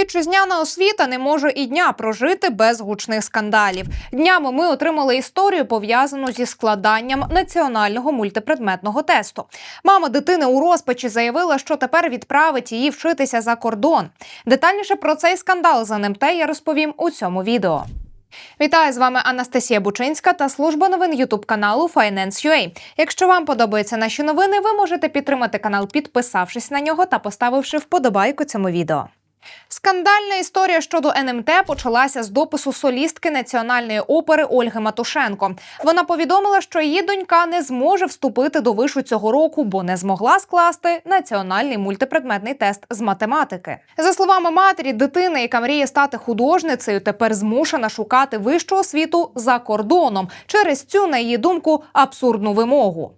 Вітчизняна освіта не може і дня прожити без гучних скандалів. Днями ми отримали історію пов'язану зі складанням національного мультипредметного тесту. Мама дитини у розпачі заявила, що тепер відправить її вчитися за кордон. Детальніше про цей скандал з НМТ я розповім у цьому відео. Вітаю з вами Анастасія Бучинська та служба новин Ютуб каналу Finance.ua. Якщо вам подобаються наші новини, ви можете підтримати канал, підписавшись на нього та поставивши вподобайку цьому відео. Скандальна історія щодо НМТ почалася з допису солістки національної опери Ольги Матушенко. Вона повідомила, що її донька не зможе вступити до вишу цього року, бо не змогла скласти національний мультипредметний тест з математики. За словами матері, дитина, яка мріє стати художницею, тепер змушена шукати вищу освіту за кордоном через цю, на її думку, абсурдну вимогу.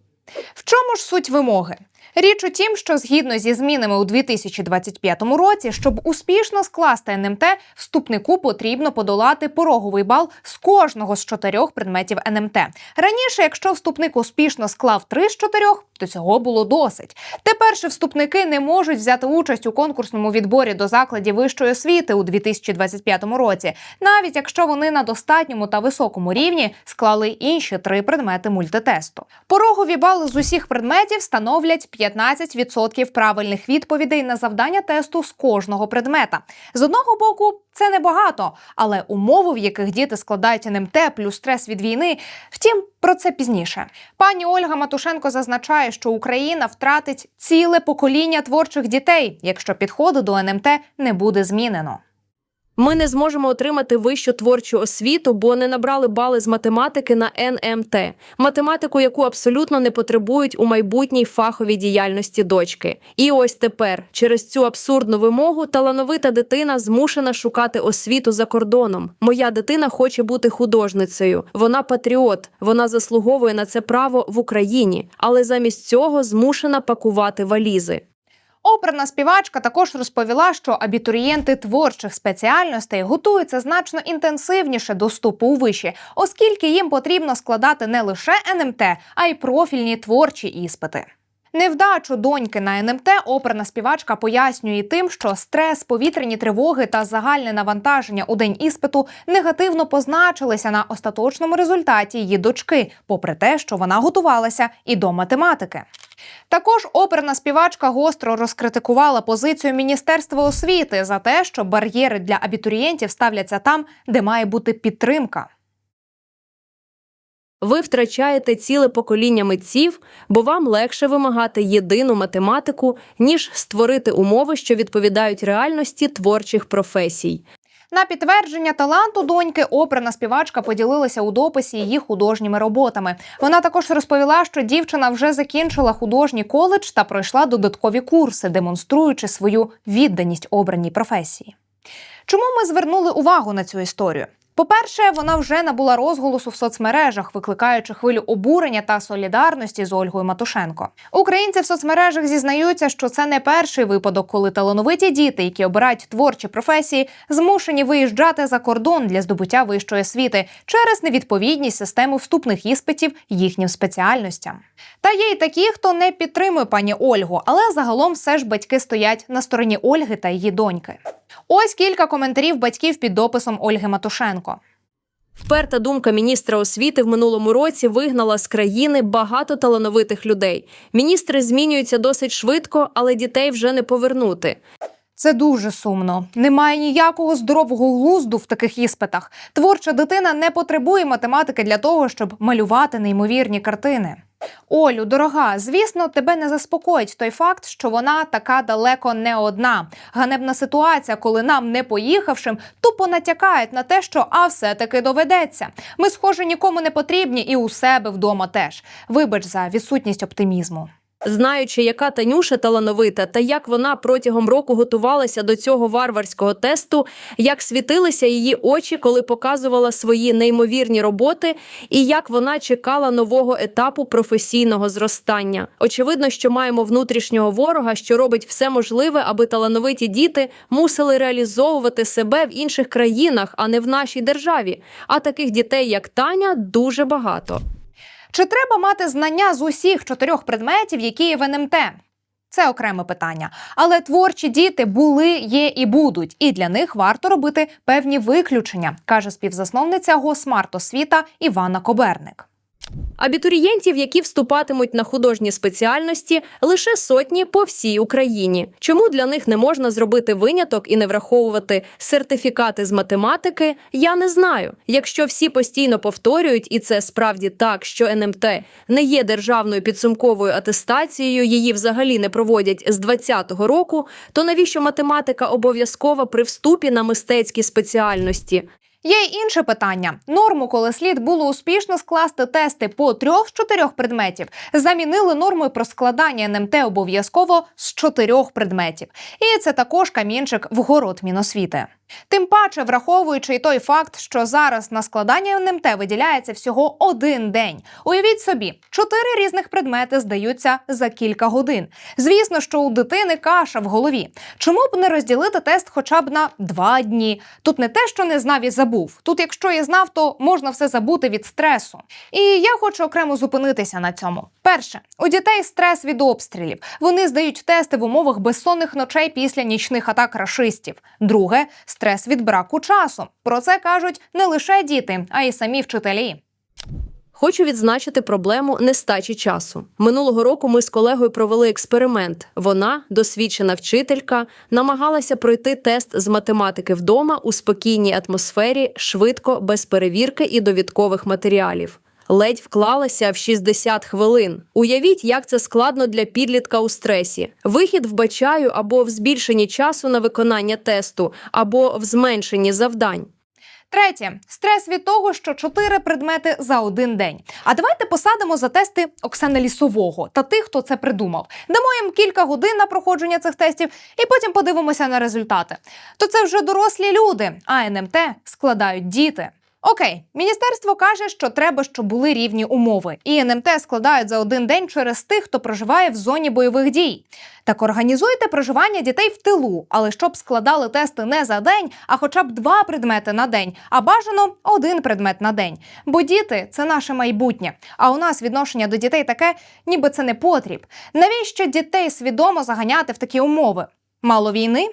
В чому ж суть вимоги? Річ у тім, що згідно зі змінами у 2025 році, щоб успішно скласти НМТ, вступнику потрібно подолати пороговий бал з кожного з чотирьох предметів НМТ. Раніше, якщо вступник успішно склав три з чотирьох, то цього було досить. Тепер же вступники не можуть взяти участь у конкурсному відборі до закладів вищої освіти у 2025 році, навіть якщо вони на достатньому та високому рівні склали інші три предмети мультитесту. Порогові бали з усіх предметів становлять 15% правильних відповідей на завдання тесту з кожного предмета. З одного боку, це небагато, але умови, в яких діти складають НМТ плюс стрес від війни. Втім, про це пізніше. Пані Ольга Матушенко зазначає, що Україна втратить ціле покоління творчих дітей, якщо підходу до НМТ не буде змінено. Ми не зможемо отримати вищу творчу освіту, бо не набрали бали з математики на НМТ, математику, яку абсолютно не потребують у майбутній фаховій діяльності дочки. І ось тепер, через цю абсурдну вимогу, талановита дитина змушена шукати освіту за кордоном. Моя дитина хоче бути художницею. Вона патріот, вона заслуговує на це право в Україні, але замість цього змушена пакувати валізи. Оперна співачка також розповіла, що абітурієнти творчих спеціальностей готуються значно інтенсивніше до вступу у виші, оскільки їм потрібно складати не лише НМТ, а й профільні творчі іспити. Невдачу доньки на НМТ оперна співачка пояснює тим, що стрес, повітряні тривоги та загальне навантаження у день іспиту негативно позначилися на остаточному результаті її дочки, попри те, що вона готувалася і до математики. Також оперна співачка гостро розкритикувала позицію Міністерства освіти за те, що бар'єри для абітурієнтів ставляться там, де має бути підтримка. Ви втрачаєте ціле покоління митців, бо вам легше вимагати єдину математику, ніж створити умови, що відповідають реальності творчих професій. На підтвердження таланту доньки оперна співачка поділилася у дописі її художніми роботами. Вона також розповіла, що дівчина вже закінчила художній коледж та пройшла додаткові курси, демонструючи свою відданість обраній професії. Чому ми звернули увагу на цю історію? По-перше, вона вже набула розголосу в соцмережах, викликаючи хвилю обурення та солідарності з Ольгою Матушенко. Українці в соцмережах зізнаються, що це не перший випадок, коли талановиті діти, які обирають творчі професії, змушені виїжджати за кордон для здобуття вищої освіти через невідповідність системи вступних іспитів їхнім спеціальностям. Та є й такі, хто не підтримує пані Ольгу, але загалом все ж батьки стоять на стороні Ольги та її доньки. Ось кілька коментарів батьків під дописом Ольги Матушенко. Вперта думка міністра освіти в минулому році вигнала з країни багато талановитих людей. Міністри змінюються досить швидко, але дітей вже не повернути. Це дуже сумно. Немає ніякого здорового глузду в таких іспитах. Творча дитина не потребує математики для того, щоб малювати неймовірні картини. Олю, дорога, звісно, тебе не заспокоїть той факт, що вона така далеко не одна. Ганебна ситуація, коли нам, не поїхавшим, тупо натякають на те, що а все-таки доведеться. Ми, схоже, нікому не потрібні і у себе вдома теж. Вибач за відсутність оптимізму. Знаючи, яка Танюша талановита, та як вона протягом року готувалася до цього варварського тесту, як світилися її очі, коли показувала свої неймовірні роботи, і як вона чекала нового етапу професійного зростання. Очевидно, що маємо внутрішнього ворога, що робить все можливе, аби талановиті діти мусили реалізовувати себе в інших країнах, а не в нашій державі. А таких дітей, як Таня, дуже багато. Чи треба мати знання з усіх чотирьох предметів, які є в НМТ? Це окреме питання. Але творчі діти були, є і будуть, і для них варто робити певні виключення, каже співзасновниця Госмарт освіта Івана Коберник. Абітурієнтів, які вступатимуть на художні спеціальності, лише сотні по всій Україні. Чому для них не можна зробити виняток і не враховувати сертифікати з математики? Я не знаю. Якщо всі постійно повторюють, і це справді так, що НМТ не є державною підсумковою атестацією, її взагалі не проводять з 2020 року, то навіщо математика обов'язкова при вступі на мистецькі спеціальності? Є й інше питання: норму, коли слід було успішно скласти тести по трьох з чотирьох предметів, замінили нормою про складання НМТ обов'язково з чотирьох предметів. І це також камінчик в город Міносвіти. Тим паче, враховуючи той факт, що зараз на складання НМТ виділяється всього один день. Уявіть собі, чотири різних предмети здаються за кілька годин. Звісно, що у дитини каша в голові. Чому б не розділити тест хоча б на два дні? Тут не те, що не знав і забув. Тут, якщо і знав, то можна все забути від стресу. І я хочу окремо зупинитися на цьому. Перше, у дітей стрес від обстрілів. Вони здають тести в умовах безсонних ночей після нічних атак рашистів. Друге стрес від браку часу. Про це кажуть не лише діти, а й самі вчителі. Хочу відзначити проблему нестачі часу. Минулого року ми з колегою провели експеримент. Вона, досвідчена вчителька, намагалася пройти тест з математики вдома у спокійній атмосфері, швидко, без перевірки і довідкових матеріалів. Ледь вклалася в 60 хвилин. Уявіть, як це складно для підлітка у стресі. Вихід вбачаю або в збільшенні часу на виконання тесту, або в зменшенні завдань. Третє стрес від того, що чотири предмети за один день. А давайте посадимо за тести Оксана Лісового та тих, хто це придумав. Дамо їм кілька годин на проходження цих тестів, і потім подивимося на результати. То це вже дорослі люди, а НМТ складають діти. Окей, міністерство каже, що треба, щоб були рівні умови, і НМТ складають за один день через тих, хто проживає в зоні бойових дій. Так організуйте проживання дітей в тилу, але щоб складали тести не за день, а хоча б два предмети на день, а бажано один предмет на день. Бо діти це наше майбутнє. А у нас відношення до дітей таке, ніби це не потріб. Навіщо дітей свідомо заганяти в такі умови? Мало війни?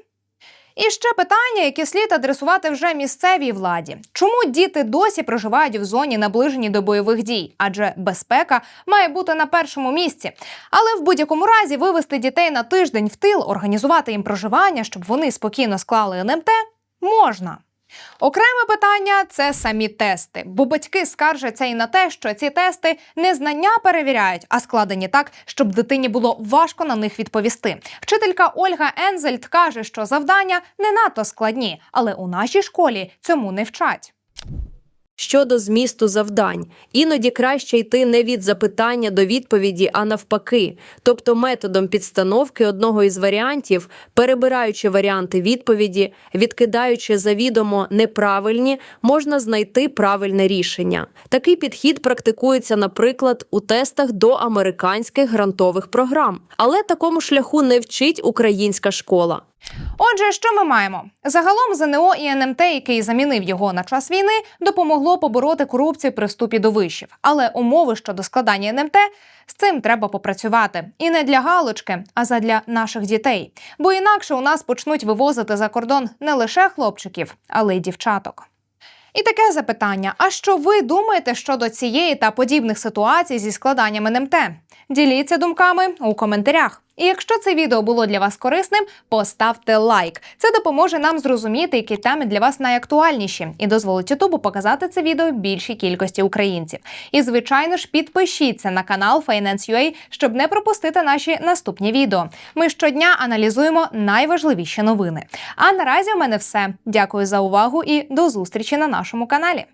І ще питання, які слід адресувати вже місцевій владі. Чому діти досі проживають в зоні, наближеній до бойових дій? Адже безпека має бути на першому місці. Але в будь-якому разі вивести дітей на тиждень в тил, організувати їм проживання, щоб вони спокійно склали НМТ, можна. Окреме питання це самі тести, бо батьки скаржаться і на те, що ці тести не знання перевіряють, а складені так, щоб дитині було важко на них відповісти. Вчителька Ольга Ензельд каже, що завдання не надто складні, але у нашій школі цьому не вчать. Щодо змісту завдань, іноді краще йти не від запитання до відповіді, а навпаки, тобто методом підстановки одного із варіантів, перебираючи варіанти відповіді, відкидаючи завідомо неправильні, можна знайти правильне рішення. Такий підхід практикується, наприклад, у тестах до американських грантових програм, але такому шляху не вчить українська школа. Отже, що ми маємо? Загалом ЗНО і НМТ, який замінив його на час війни, допомогло побороти корупцію при вступі до вишів. Але умови щодо складання НМТ з цим треба попрацювати. І не для галочки, а задля наших дітей. Бо інакше у нас почнуть вивозити за кордон не лише хлопчиків, але й дівчаток. І таке запитання: а що ви думаєте щодо цієї та подібних ситуацій зі складанням НМТ? Діліться думками у коментарях. І якщо це відео було для вас корисним, поставте лайк. Це допоможе нам зрозуміти, які теми для вас найактуальніші, і дозволить Ютубу показати це відео більшій кількості українців. І звичайно ж, підпишіться на канал Finance.ua, щоб не пропустити наші наступні відео. Ми щодня аналізуємо найважливіші новини. А наразі у мене все. Дякую за увагу і до зустрічі на нашому каналі.